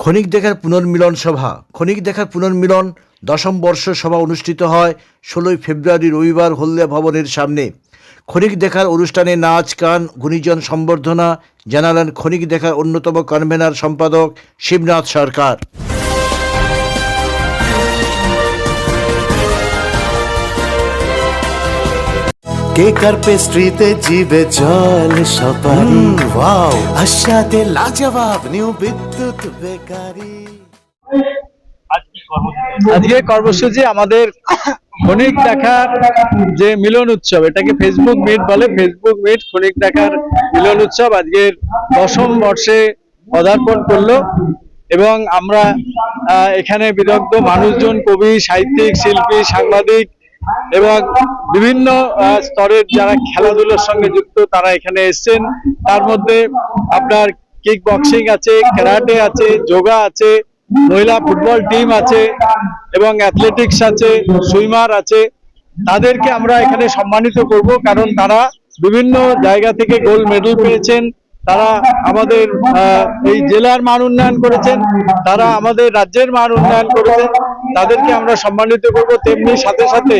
ক্ষণিক দেখার পুনর্মিলন সভা। ক্ষণিক দেখার পুনর্মিলন দশম বর্ষ সভা অনুষ্ঠিত হয় ষোলোই ফেব্রুয়ারি রবিবার হলদিয়া ভবনের সামনে। ক্ষণিক দেখার অনুষ্ঠানে নাচ, গান, গুণীজন সম্বর্ধনা জানালেন ক্ষণিক দেখার অন্যতম কনভেনার সম্পাদক শিবনাথ সরকার। কেক আর পেস্ট্রিতে জিবে জল সপারি ওয়াও আশাতে লাজবাব নিউ বিদ্যুৎ বেকারি। আজকে কর্মসূচি আমাদের ক্ষণিক দেখার যে মিলন উৎসব এটাকে ফেসবুক মিট বলে। ফেসবুক মিট ক্ষণিক দেখার মিলন উৎসব আজকের দশম বর্ষে পদার্পণ করল এবং আমরা এখানে বিদগ্ধ মানুষজন কবি সাহিত্যিক শিল্পী সাংবাদিক এবং বিভিন্ন স্তরের যারা খেলাধুলার সঙ্গে যুক্ত তারা এখানে এসেছেন। তার মধ্যে আপনার কিক বক্সিং আছে ক্যারাটে আছে যোগা আছে, মহিলা ফুটবল টিম আছে এবং অ্যাথলেটিক্স আছে সুইমার আছে। তাদেরকে আমরা এখানে সম্মানিত করব কারণ তারা বিভিন্ন জায়গা থেকে গোল্ড মেডেল পেয়েছেন। তারা আমাদের এই জেলার মান উন্নয়ন করেছেন, তারা আমাদের রাজ্যের মান উন্নয়ন করেছেন, তাদেরকে আমরা সম্মানিত করব। তেমনি সাথে সাথে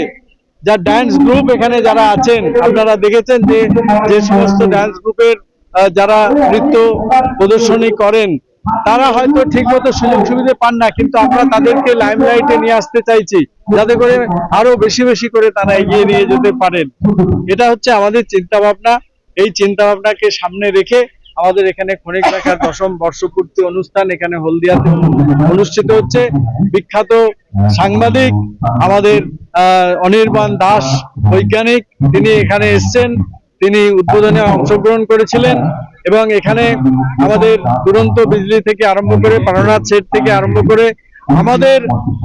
যা ডান্স গ্রুপ এখানে যারা আছেন, আপনারা দেখেছেন যে যে সমস্ত ডান্স গ্রুপের যারা নৃত্য প্রদর্শনী করেন, তারা হয়তো ঠিক মতো সুযোগ সুবিধা পান না, কিন্তু আমরা তাদেরকে লাইমলাইটে নিয়ে আসতে চাইছি, যাতে করে আরও বেশি বেশি করে তারা এগিয়ে নিয়ে যেতে পারেন। এটা হচ্ছে আমাদের চিন্তা ভাবনা এই চিন্তা ভাবনাকে সামনে রেখে আমাদের এখানে ক্ষণিক দেখার দশম বর্ষপূর্তি অনুষ্ঠান এখানে হলদিয়াতে অনুষ্ঠিত হচ্ছে। বিখ্যাত সাংবাদিক, আমাদের অনির্বাণ দাস, বৈজ্ঞানিক, তিনি এখানে এসেছেন। তিনি উদ্বোধনে অংশগ্রহণ করেছিলেন এবং এখানে আমাদের দুরন্ত বিজলি থেকে আরম্ভ করে পারনাথ সেট থেকে আরম্ভ করে আমাদের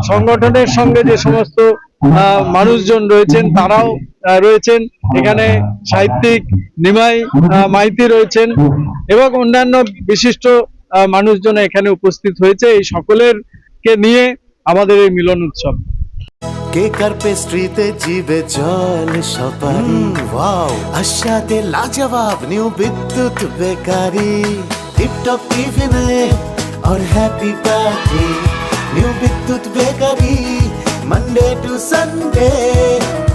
সংগঠনের সঙ্গে যে সমস্ত মানুষজন রয়েছেন, তারাও রয়েছেন এখানে সাহিত্যিক নিমাই আহ, মাইতি রয়েছেন এবং অন্যান্য বিশিষ্ট আহ, মানুষজন এখানে উপস্থিত হয়েছে এই সকলের কে নিয়ে আমাদের এই মিলন উৎসব কেক আর পেস্ট্রিতে জিবে জল সপারি ওয়াও আশাতে লাজবাব নিউ বিদ্যুৎ বেকারি টিপটপ টিফিনে और happy party new Bidyut bakery Monday to Sunday